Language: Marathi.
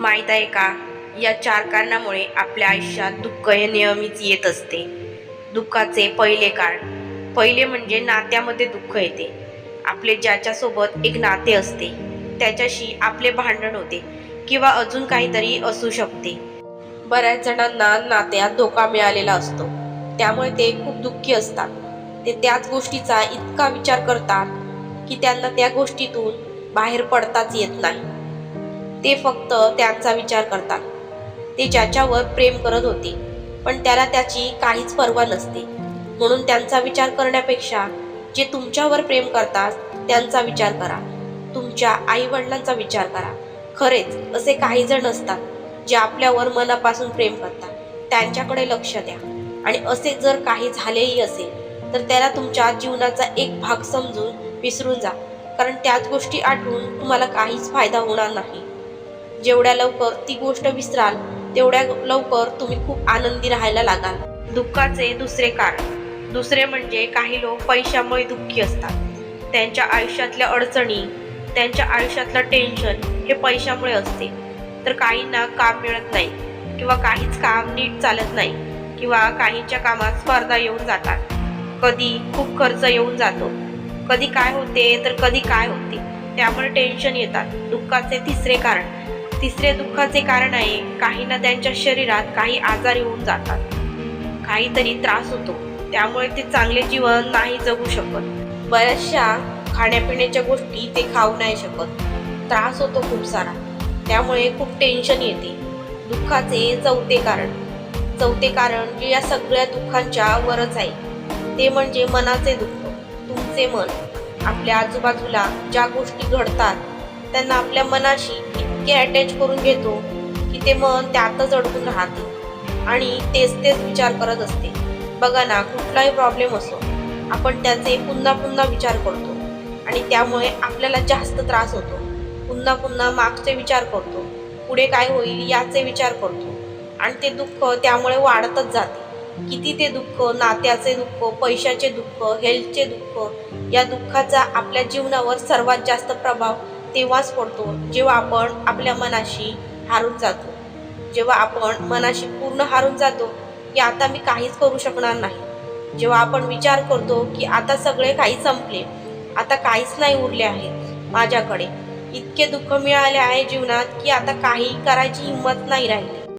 माहीत आहे का? या चार कारणामुळे आपल्या आयुष्यात दुःख हे नेहमीच येत असते. दुःखाचे पहिले कारण. पहिले म्हणजे नात्यामध्ये दुःख येते. आपले ज्याच्यासोबत एक नाते असते त्याच्याशी आपले भांडण होते किंवा अजून काहीतरी असू शकते. बऱ्याच जणांना नात्यात धोका मिळालेला असतो. त्यामुळे ते खूप दुःखी असतात. ते त्याच गोष्टीचा इतका विचार करतात की त्यांना त्या गोष्टीतून बाहेर पडताच येत नाही. ते फक्त त्यांचा विचार करतात. ते ज्याच्यावर प्रेम करत होते पण त्याला त्याची काहीच पर्वा नसते. म्हणून त्यांचा विचार करण्यापेक्षा जे तुमच्यावर प्रेम करतात त्यांचा विचार करा. तुमच्या आई वडिलांचा विचार करा. खरेच असे काही जण असतात जे आपल्यावर मनापासून प्रेम करतात. त्यांच्याकडे लक्ष द्या. आणि असे जर काही झालेही असेल तर त्याला तुमच्या जीवनाचा एक भाग समजून विसरून जा. कारण त्याच गोष्टी आठवून तुम्हाला काहीच फायदा होणार नाही. जेवढ्या लवकर ती गोष्ट विसराल तेवढ्या लवकर तुम्ही खूप आनंदी राहायला लागाल. दुःखाचे दुसरे कारण. दुसरे म्हणजे काही लोक पैशामुळे दुःखी असतात. त्यांच्या आयुष्यातल्या अडचणी त्यांच्या आयुष्यातलं टेन्शन हे पैशामुळे असते. तर काहींना काम मिळत नाही किंवा काहीच काम नीट चालत नाही किंवा काहींच्या कामात स्पर्धा येऊन जातात. कधी खूप खर्च येऊन जातो. कधी काय होते तर कधी काय होते. त्यामुळे टेन्शन येतात. दुःखाचे तिसरे कारण तिसरे दुःखाचे कारण आहे काहींना त्यांच्या शरीरात काही आजार येऊन जातात. काहीतरी त्रास होतो. त्यामुळे ते चांगले जीवन नाही जगू शकत. बऱ्याचशा खाण्यापिण्याच्या गोष्टी ते खाऊ नाही शकत. त्रास होतो खूप सारा. त्यामुळे खूप टेन्शन येते. दुःखाचे चौथे कारण. चौथे कारण जे या सगळ्या दुःखांच्या वरच आहे. ते म्हणजे मनाचे दुःख. तुमचे मन. आपल्या आजूबाजूला ज्या गोष्टी घडतात त्यांना आपल्या मनाशी इतके अटॅच करून घेतो की ते मन त्यातच अडकून राहते. आणि तेच तेच विचार करत असते. बघा ना कुठलाही प्रॉब्लेम असो आपण त्याचे पुन्हा पुन्हा विचार करतो. आणि त्यामुळे आपल्याला जास्त त्रास होतो. पुन्हा पुन्हा मागचे विचार करतो. पुढे काय होईल याचे विचार करतो. आणि ते दुःख त्यामुळे वाढतच जाते. किती ते दुःख नात्याचे दुःख पैशाचे दुःख हेल्थचे दुःख या दुःखाचा आपल्या जीवनावर सर्वात जास्त प्रभाव तेव्हाच पडतो जेव्हा आपण आपल्या मनाशी हारून जातो. जेव्हा आपण मनाशी पूर्ण हारून जातो की आता मी काहीच करू शकणार नाही. जेव्हा आपण विचार करतो की आता सगळे काही संपले आता काहीच नाही उरले आहे माझ्याकडे. इतके दुःख मिळाले आहे जीवनात की आता काही करायची हिंमत नाही राहिली.